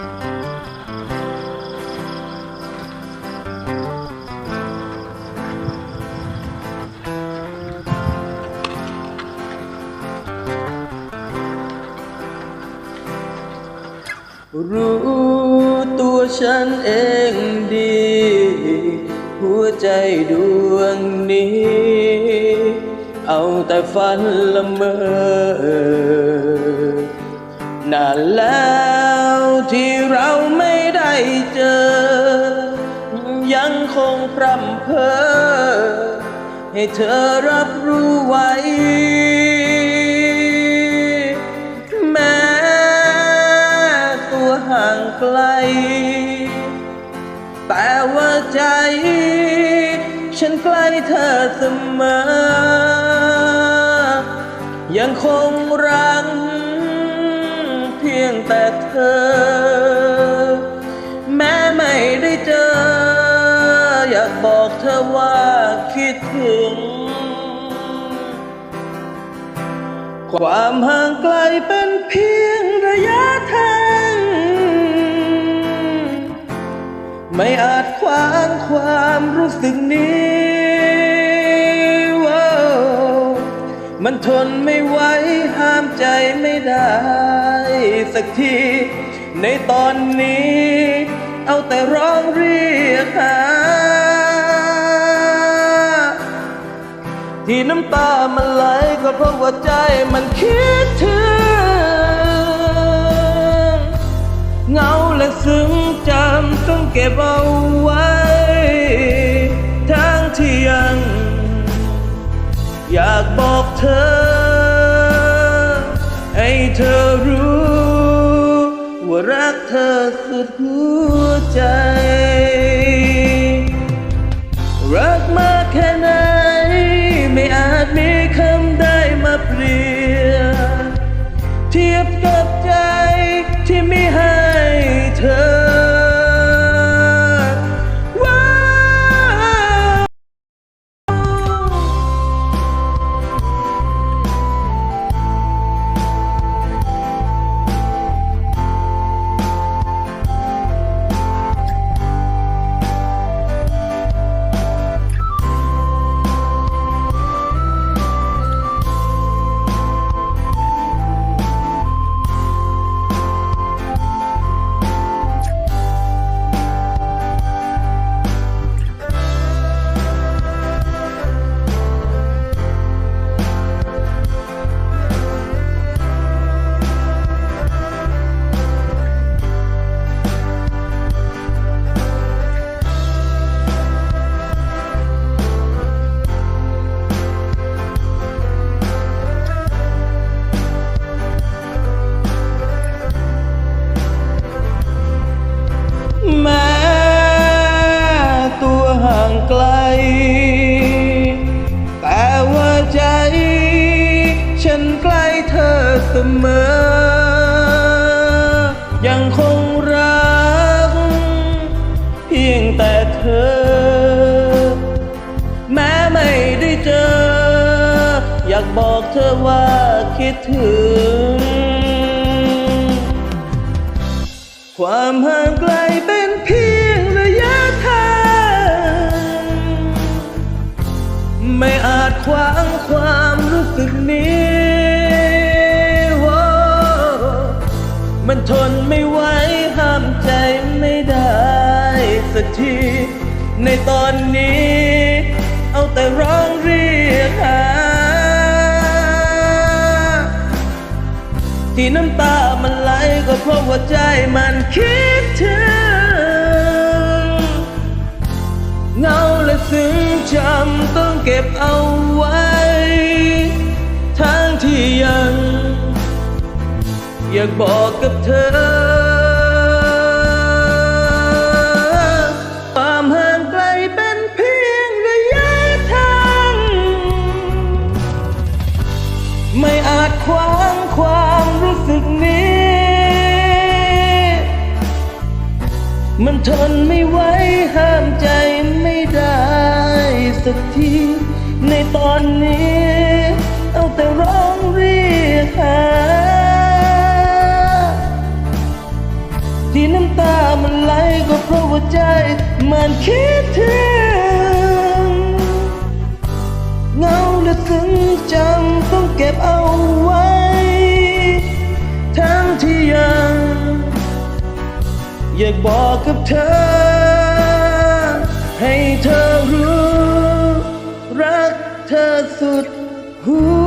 รู้ตัวฉันเองดี หัวใจดวงนี้ เอาแต่ฝันละเมอนานแล้ว ที่เราไม่ได้เจอ ยังคงพร่ำเพ้อให้เธอรับรู้ไว้ แม้ตัวห่างไกล แต่ว่าใจ ฉันใกล้เธอเสมอ ยังคงรักเพี ยงแต่เธอ แม้ไม่ได้เจอ อยากบอกเธอว่าคิดถึง ความห่างไกลเป็นเพียงระยะทาง ไม่อาจขวางความรู้สึกนี้ มันทนไม่ไหวห้ามใจไม่ได้ สักที ในตอนนี้ เอาแต่ร้องเรียกหา ที่น้ำตามันไหลก็เพราะว่าใจมันคิดถึง เงาและซึ้งจำต้องเก็บเอาไว้ บอกเธอ ให้เธอรู้ ว่ารักเธอสุดหัวใจ รักมากแค่ไหน ไม่อาจมีคำใดมาเปรียบ มอ ยังคงรัก เพียงแต่เธอ แม้ไม่ได้เจอ อยากบอกเธอว่าคิดถึง ความห่างไกลเป็นเพียงระยะทาง ไม่อาจขวางความรู้สึกนี้ มันทนไม่ไหวห้ามใจไม่ได้สักที ในตอนนี้ เอาแต่ร้องเรียกหา ที่น้ำตามันไหลก็เพราะว่าใจมันคิดถึง เงาและซึ้งจำต้องเก็บ อยากบอกกับเธอ ความห่างไกลเป็นเพียงระยะทาง ไม่อาจขวางความรู้สึกนี้ มันทนไม่ไหวห้ามใจไม่ได้สักทีในตอนนี้ ก็เพราะว่าใจมันคิดถึงเงาและซึ้งจำต้องเก็บเอาไว้ ทั้งที่ยัง อยากบอกกับเธอ ให้เธอรู้ รักเธอสุดหัว